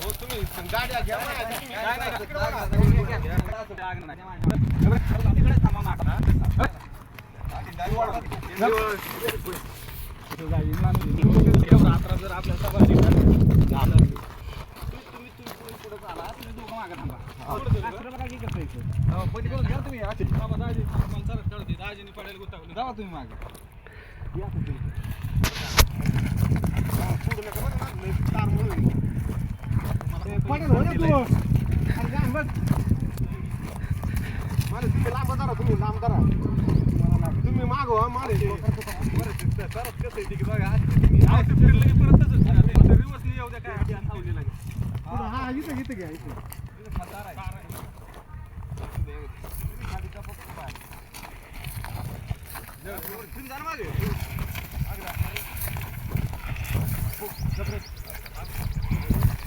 तुम्ही गाड्या घ्या ना. तिकडे बघा. जावा तुम्ही मागे पुढं नका बरं ना, लय तार म्हणून. पडेल हो ना तू अरे जा बघ. मारे तुम्ही मागवा मारे हा इथं इथं घ्या इथं.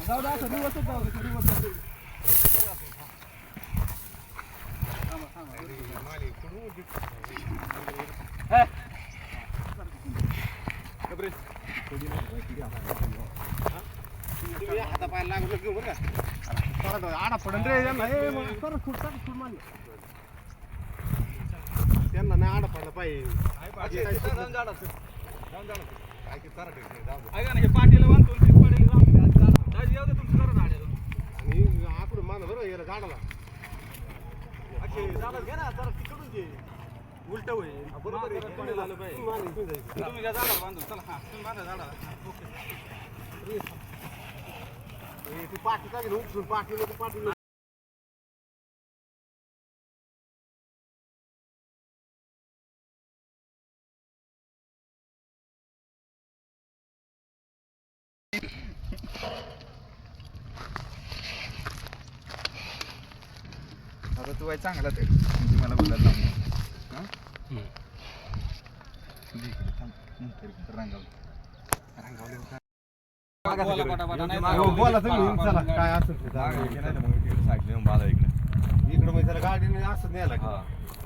जाऊ दे असं रिवर्सच जाऊ दे रिवर्स तुम्ही हातापाय लागलं घेऊ बरं का आडा पडन रे यांना ए, मग परत फुट परत फुट मारली. त्यांना नाही आडा पडला पाहिजे. ऐका ना हे पाटीला बांधून ते पडेल जाऊन दाजी येऊ दे तुमचं जरा झाड आणि आकडून मान बरं याला झाडाला उलट होईल. बरोबर आहे. झालं पाहिजे तुम्ही घ्या झाडाला बांधून चला हा तुम्ही बांधा झाडाला ओके. ती पाठी टाकेल उपसून पाठी नको पाठी. आता तू आहे चांगला ते म्हणजे मला बोलायला लावू नको. हा? दे इकडे, थांब. नंतर इकडे रांगावलं. रांगावलं होतं. बोला पटापटा, नाही तर- बोला तुम्ही चला काय असेल ते मागं जाऊ. इकडे नाही